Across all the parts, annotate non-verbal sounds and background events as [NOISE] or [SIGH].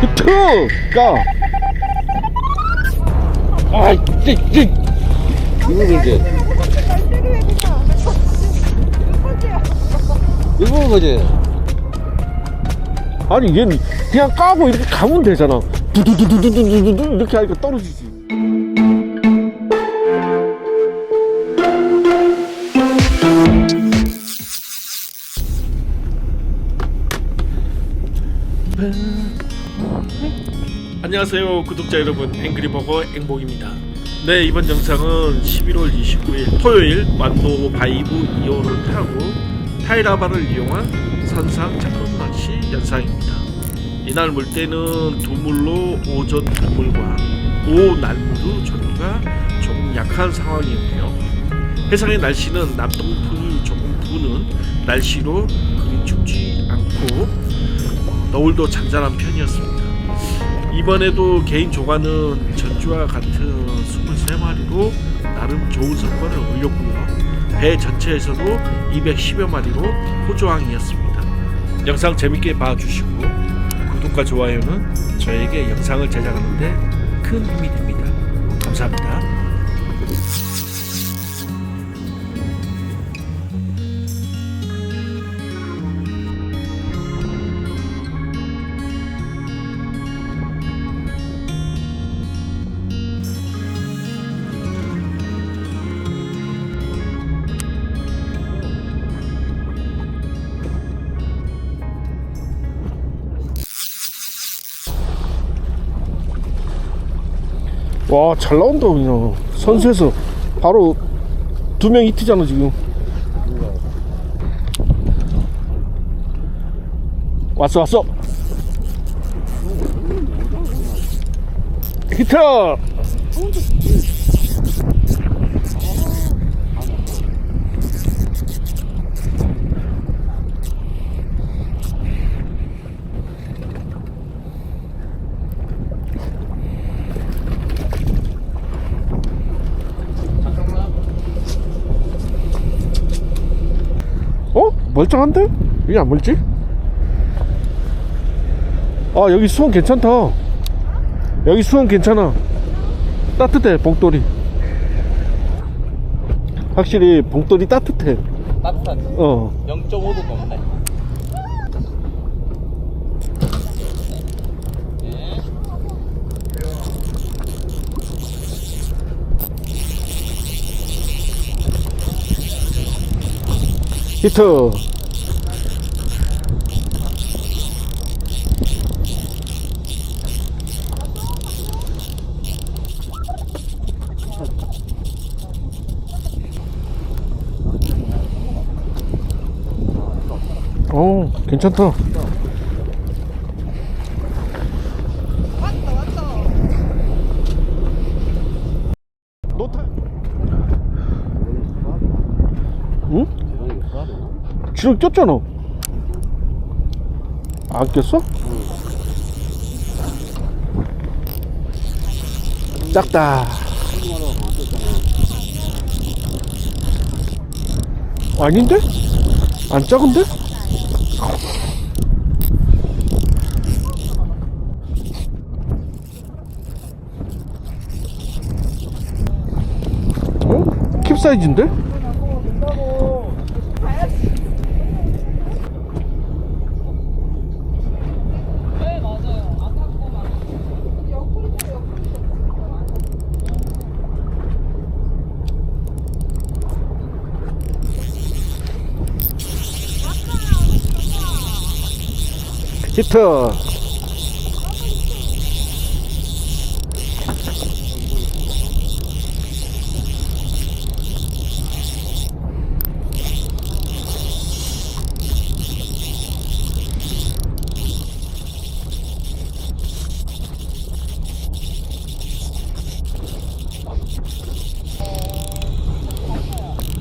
히트! 까! 아, 이, 이, 이거 이제, 이거 거지. 아니, 얘는 그냥 까고 이렇게 가면 되잖아. 두두두두두두두 이렇게 하니까 떨어지지. 안녕하세요 구독자 여러분. 앵그리버거 앵복입니다. 네 이번 영상은 11월 29일 토요일 완도 바이브 2호를 타고 타이라바를 이용한 산상 작업 낚시 연상입니다. 이날 물때는 두물로 오전 두물과 오후 날무로 전류가 조금 약한 상황이었고요. 해상의 날씨는 남동풍이 조금 부는 날씨로 그리 춥지 않고 너울도 잔잔한 편이었습니다 이번에도 개인 조과는 전주와 같은 23마리로 나름 좋은 성과를 올렸고요. 배 전체에서도 210여 마리로 호조항이었습니다. 영상 재밌게 봐주시고 구독과 좋아요는 저에게 영상을 제작하는데 큰 힘이 됩니다. 감사합니다. 와 잘 나온다 그냥. 선수에서. 바로 두 명 히트잖아 지금. 왔어 왔어. 히트 어? 멀쩡한데? 왜안 멀지? 아 여기 수원 괜찮다 여기 수원 괜찮아 따뜻해 봉돌이 확실히 봉돌이 따뜻해 따뜻하지? 어 0.5도 넘네. 히트. 어 괜찮다 노타 응? 지렁 꼈잖아 안 꼈어? 작다 아닌데? 안 작은데? 어? 캡사이즈인데? 히트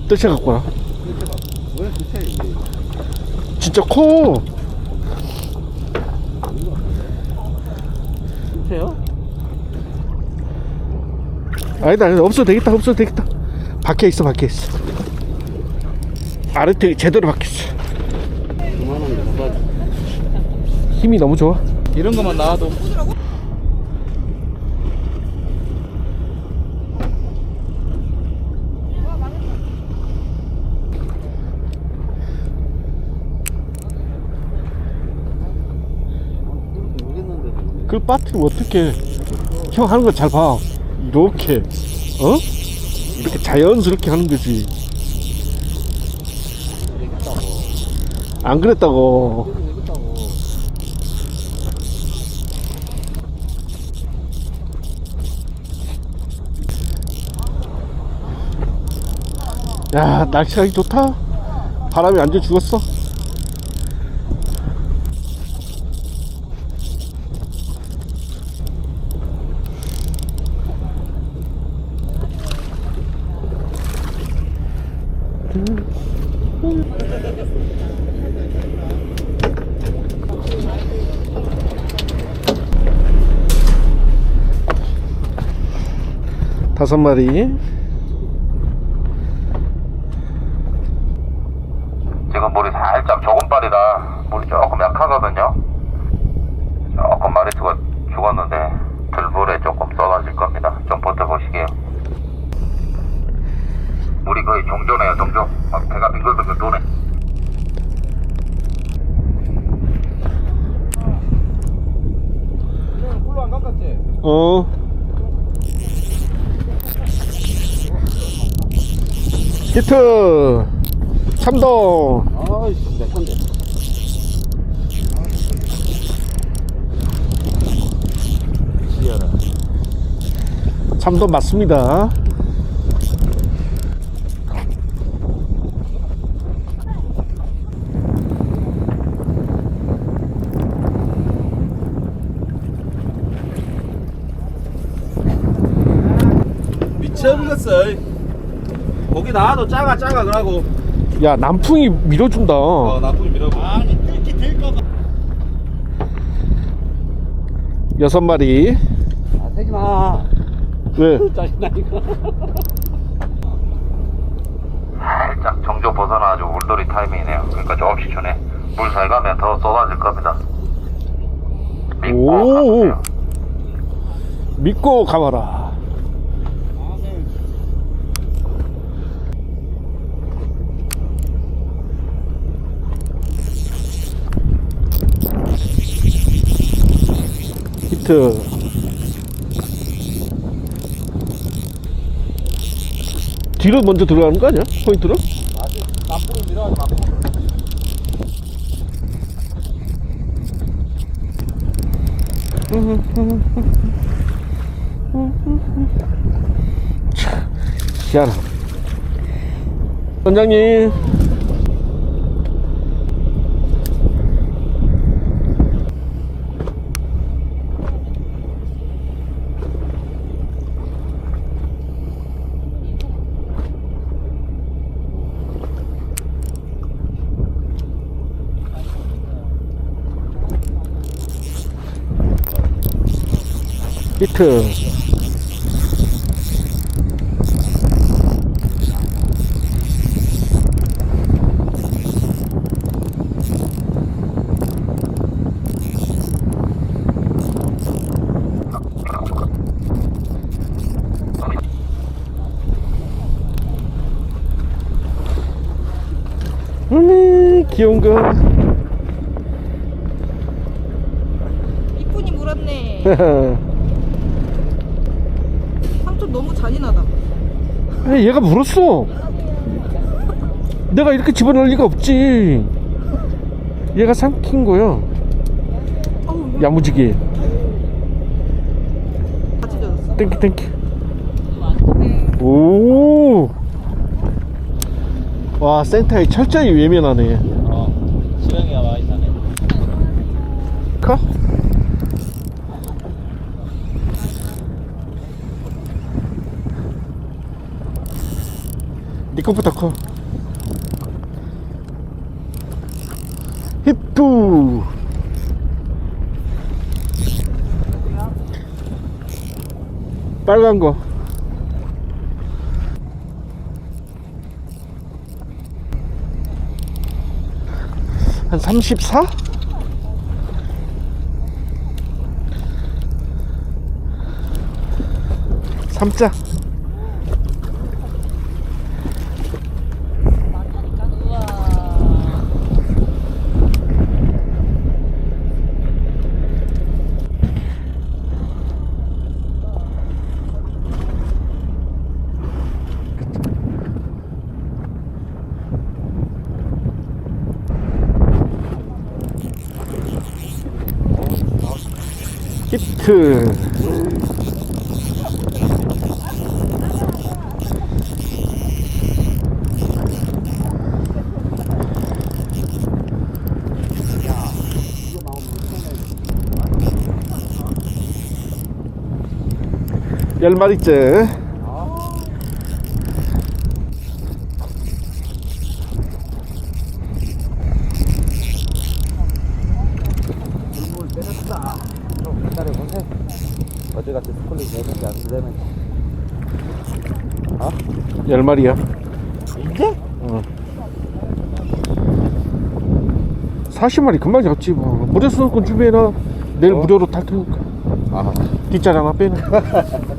뜰채 갖고 와? 진짜 커 그래요? 아니다 아니다. 없어도 되겠다 없어도 되겠다. 박혀 있어 박혀 있어. 아르트 제대로 거 봐봐. 힘이 너무 좋아. 이런 것만 나와도. 그 빠트를 어떻게 형 하는 거 잘 봐. 이렇게 어? 이렇게 자연스럽게 하는 거지. 안 그랬다고. 야 날씨가 좋다. 바람이 완전 죽었어. 다섯 마리. 지금 물이 살짝 조금빨이라 물이 조금 약하거든요. 조금 마리수가 죽었는데 들물에 조금 쏟아질 겁니다. 좀 버텨보시게요. 물이 거의 종조네요, 종조. 막 배가 빙글빙글 도네. 홀로 안 깎았지? 어. 히트. 참동 아이씨 내 지어라 참동 맞습니다. 미쳐버렸어 고기 나와도 작아 작아 그러고 야 남풍이 밀어준다. 어 나쁘게 밀어보 아니 뜯기 될까봐 여섯 마리. 아 세지마 왜? [LAUGHS] 짜증나니까 살짝 정조 벗어나가지고 물돌이 타이밍이네요. 그러니까 조금씩 주네. 물 잘 가면 더 쏟아질 겁니다. 믿고 오. 가보세요. 믿고 가봐라. 히트. 뒤로 먼저 들어가는 거 아니야? 포인트로? 나쁘게 밀어가지 마 희한하. 원장님. 히트. 음, 귀여운 거. 이쁜이 물었네. [LAUGHS] 너무 잔인하다. 아니, 얘가 물었어. 내가 이렇게 집어넣을 리가 없지. 얘가 삼킨 거야. 야무지게. 같이 젖었어. 땡큐, 땡큐. 오. 와, 센터에 철저히 외면하네. 어 지렁이가 많이 나네 커? 것보다 커 히프 빨간 거 한 34? 3자. 히트. 열 마리째. 물물 때렸다. 좀 기다려보세요. 어제같이 스쿨링 되는지 안 되는지. 열 마리야. 이제? 어. 40마리 금방 잡지 뭐. 무료 수강권 준비해놔. 내일 어? 무료로 탈 테니까. 아. 뒷자리 하나 빼놔. [LAUGHS]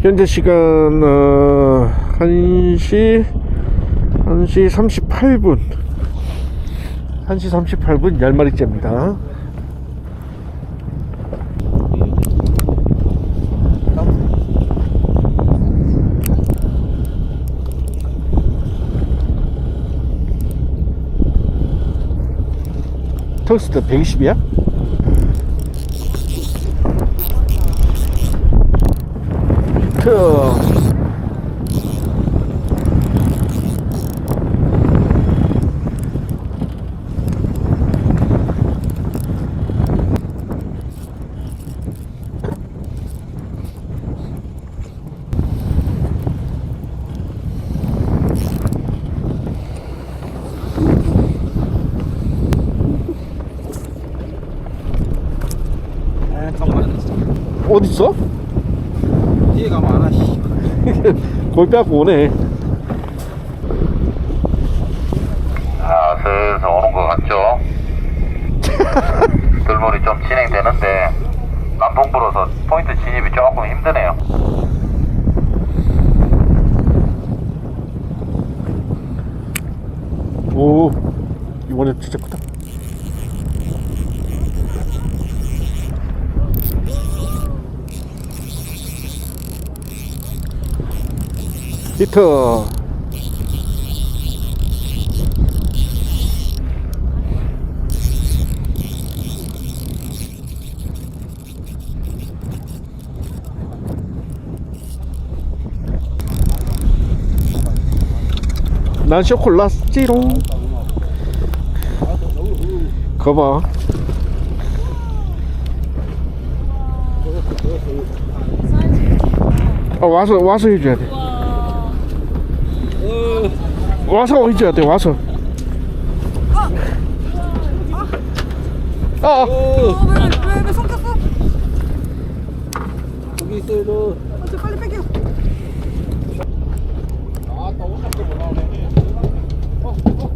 현재 시간 어, 1시 1시 38분 1시 38분 10마리째입니다 토스트 120이야? 그 에, 잠깐만. 어딨어? 뒤에 가면 안 하시. 거기 빼갖고 오네 아, 슬슬 오는 것 같죠? [LAUGHS] 들물이 좀 진행되는데 남풍 불어서 포인트 진입이 조금 힘드네요. 오 이번에 진짜 크다 히트 난 쇼콜라 찌롱. 거봐. 아 와서 와서 해줘야 돼 와서 돼 와서 아, 아 어, 왜, 왜, 왜 섞였어? 거기 있어요, 너. 어, 저 빨리 뺄게요. 아, 또 오셨게 못 나오네. 어, 어.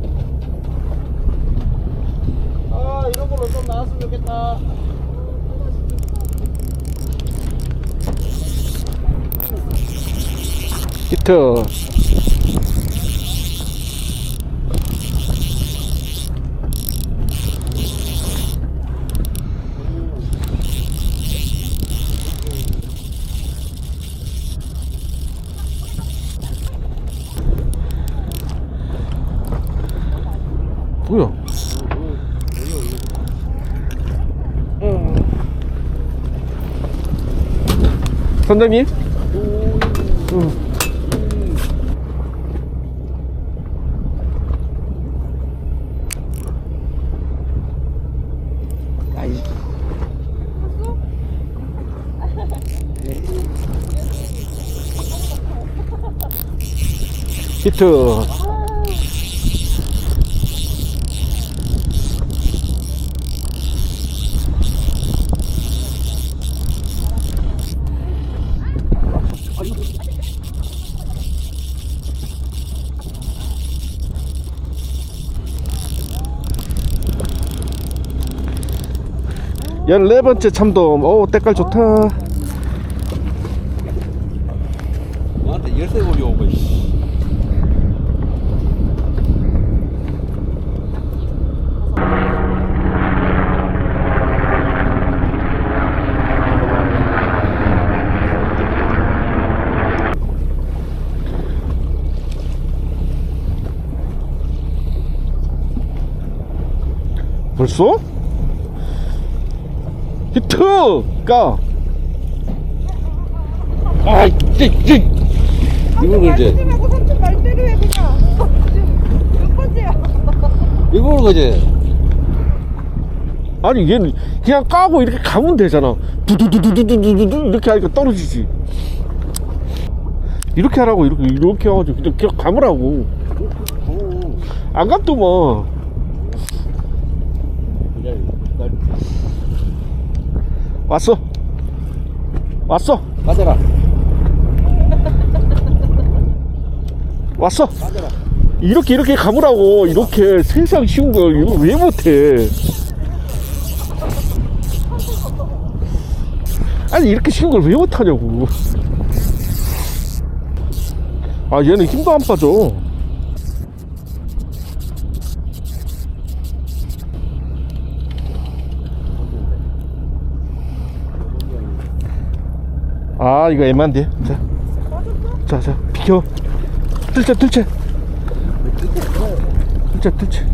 아, 이런 걸로 좀 나왔으면 좋겠다. 히트 뭐야 선장님? 응. 아이. 히트 14번째 참돔 오 때깔 좋다 나한테 열쇠 걸려오고 씨. 벌써? 히트! 까! 아이, 찌, 찌! 이걸 걸지 하고 삼촌 말대로? 이걸 걸지 아니, 얘는 그냥 까고 이렇게 가면 되잖아. 두두두두두두두두 이렇게 하니까 떨어지지. 이렇게 하라고, 이렇게, 이렇게 해가지고 그냥, 그냥 감으라고. 안 감더만. 왔어. 왔어. 가져라. 왔어. 가져라. 이렇게 이렇게 감으라고. 이렇게 세상 쉬운 걸 이거 왜 못해? 아니 이렇게 쉬운 걸 왜 못하냐고. 아 얘는 힘도 안 빠져 아 이거 애만데 자 자, 자, 비켜. 뜰채, 뜰채. 뜰채, 뜰채.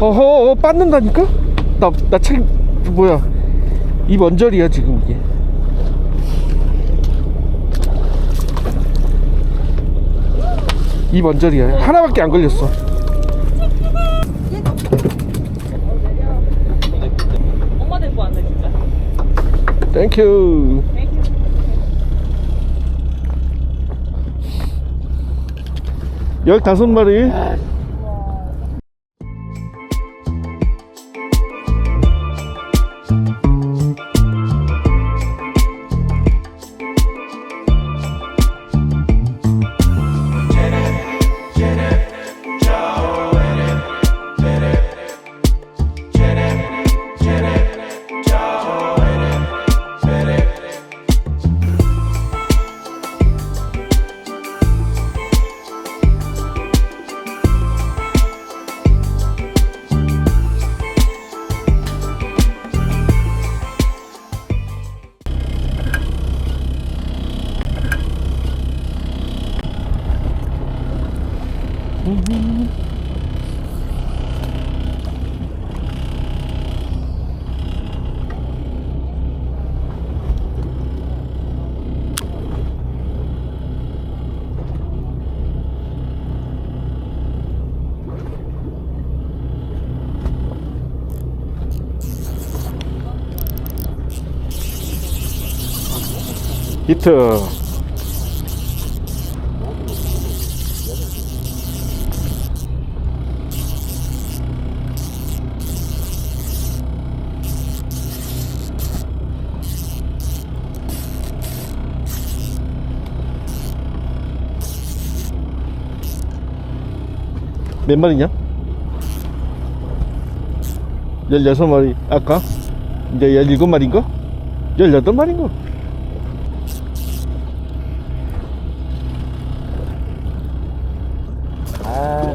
어허, 어, 빠는다니까? 나, 나 책, 뭐야. 이 먼저리야, 지금 이게. 이 먼저리야. 하나밖에 안 걸렸어. 엄마 데리고 왔네 진짜. 땡큐. 열다섯 마리. 히트. 몇 마리냐? 16마리 아까? 이제 17마리인가? 18마리인가? 아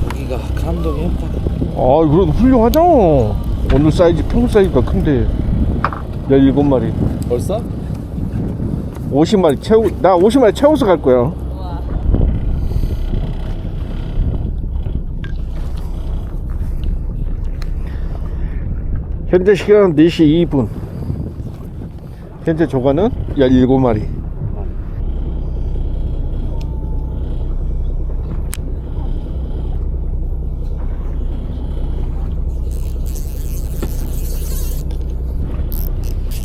고기가 감동이 없다 아, 그래도 훌륭하잖아. 오늘 사이즈, 평소 사이즈가 큰데. 17마리. 벌써? 50마리 채우, 나 50마리 채워서 갈 거야. 와. 현재 시간 4시 2분. 현재 조과는 17마리.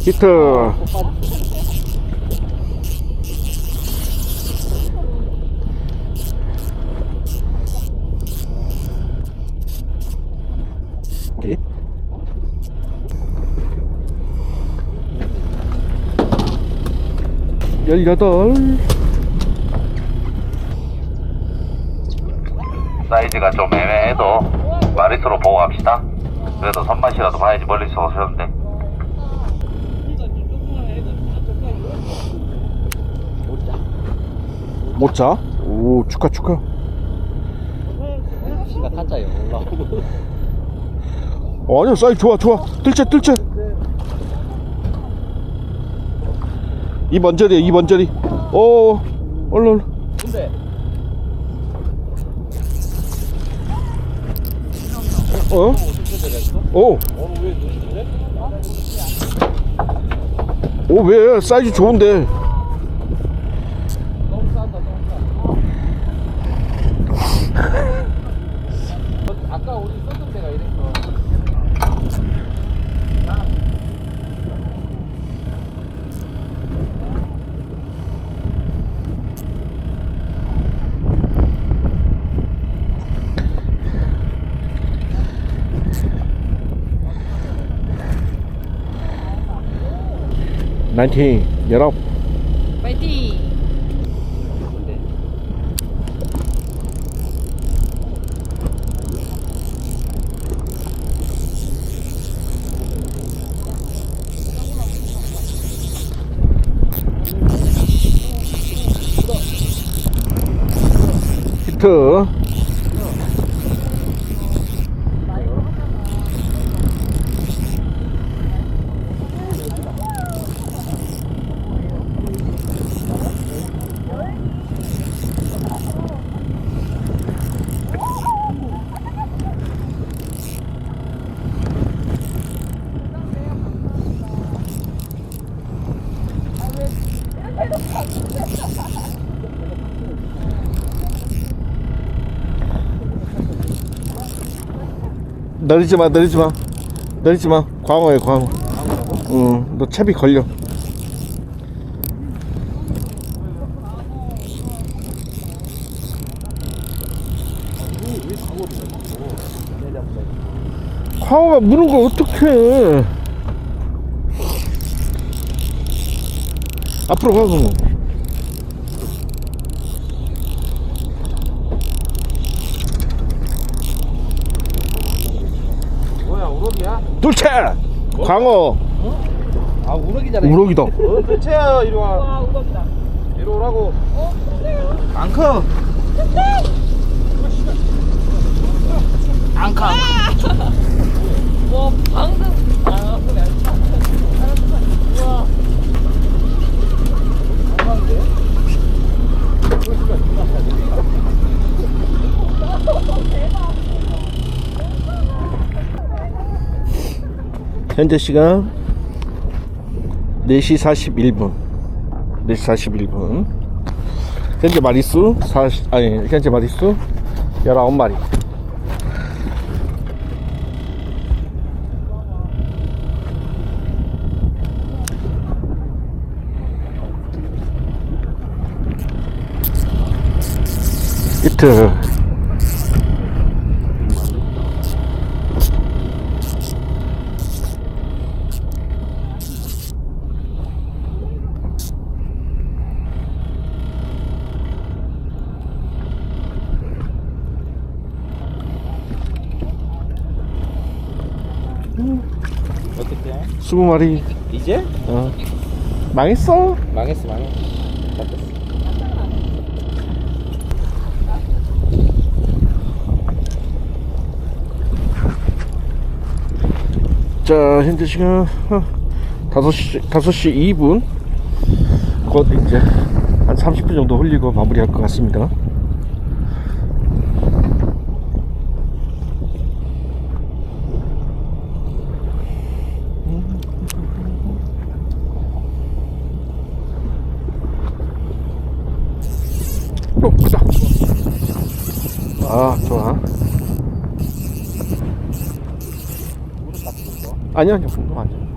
히트. 열여덟 사이즈가 좀 애매해도 마리수로 보고 갑시다. 그래도 손맛이라도 봐야지 멀리서 오셨는데. 못 자? 오 축하 축하 씨가 타짜요 올라오고 어, 아니야 사이즈 좋아 좋아 뜰채 뜰채 2번 자리야 2번 자리 어 얼른 얼른. 근데 어? 오. 어왜 누구래? 오, 왜? 사이즈 좋은데. 19 Europe. 20. Two. 내리지 마, 내리지 마. 내리지 마. 광어야, 광어. 응, 너 채비 걸려. 광어가 무는 걸 어떡해. 앞으로 가, 그럼. 뭐야 우럭이야? 둘째! 광어! 아 우럭이잖아 우럭이다. 어 대체야 이리 와 와, 우럭이다. 이리 오라고 어, 그래요? 안 커. 안 커. 와, 방금. 아, 그래. 알았어. 우와. 현재 시간 4시 41분. 4시 41분. 현재 마리수 40, 아니 현재 마리수 19마리. 이트 20마리 이제? 어. 망했어 망했어 망했어. 자 현재 시간 어, 5시 5시 2분 곧 이제 한 30분 정도 흘리고 마무리할 것 같습니다 오 크다 아 좋아 우럭 같은 거. 아니요 아니요 그거 아니요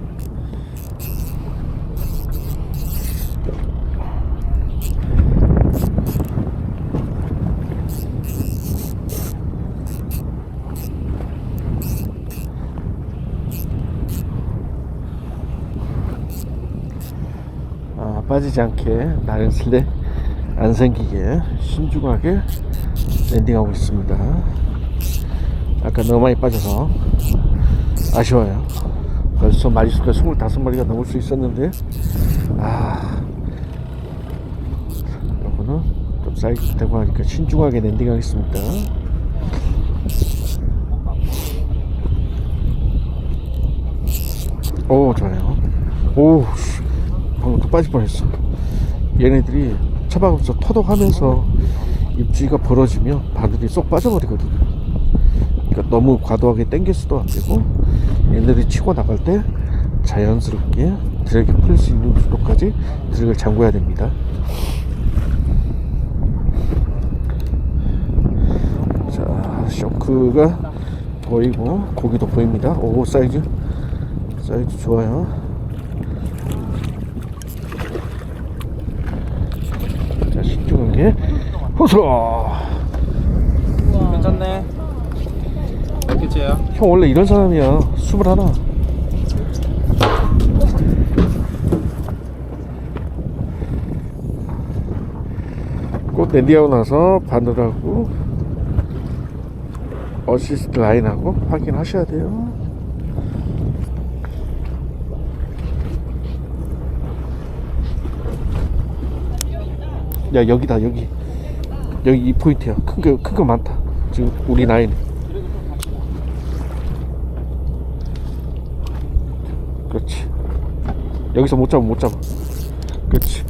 아, 빠지지 않게 나른 슬레 안 생기게 신중하게 랜딩하고 있습니다. 아까 너무 많이 빠져서 아쉬워요. 벌써 마리수가 25마리가 넘을 수 있었는데, 아, 요거는 좀 사이즈 되고 하니까 신중하게 랜딩 하겠습니다. 오, 좋아요. 오, 씨, 방금 또 빠질 뻔했어. 얘네들이 차박업소 터덕하면서 입지가 벌어지면 바늘이 쏙 빠져버리거든요. 그러니까 너무 과도하게 당겨서도 안 되고 얘네들이 치고 나갈 때 자연스럽게 드랙이 풀 수 있는 정도까지 드랙을 잠궈야 됩니다. 자, 쇼크가 보이고 고기도 보입니다. 오, 사이즈 사이즈 좋아요. 자, 신중하게 호소. 괜찮네. 그치요? 형 원래 이런 사람이야. 스물 하나. 꽃 랜디하고 나서 바늘하고 어시스트 라인하고 확인하셔야 돼요. 야 여기다 여기 여기 이 포인트야. 큰 거 큰 거 많다. 지금 우리 라인. 그렇지. 여기서 못 잡아, 못 잡아. 그렇지.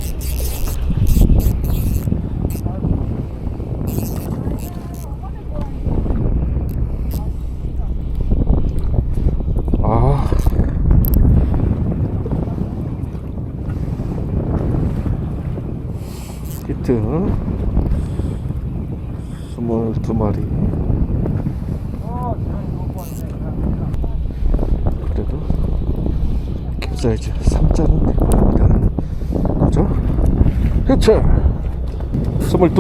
아. 히트. 마리. 그래도 캡 사이즈 3자는 대박입니다. 그죠? 그쵸? 22.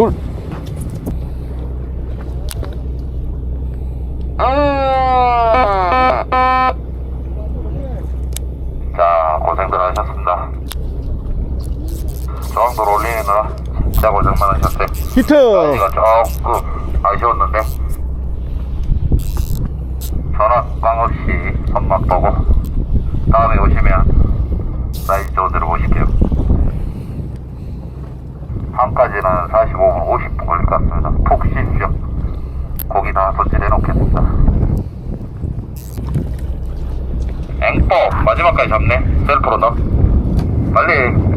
자, 고생들 하셨습니다. 저항도로 올리느라 진짜 고생 많으셨어요. 히트! 이거 조금 아쉬웠는데 전화 꽝 없이 선막 보고 다음에 오시면 사이즈 좋은 데로 오실게요. 한까지는 45분 50분 걸릴 것 같습니다. 푹 쉬십시오. 고기 다 손질해 놓겠습니다. 앵뽀 마지막까지 잡네. 셀프로 넣어. 빨리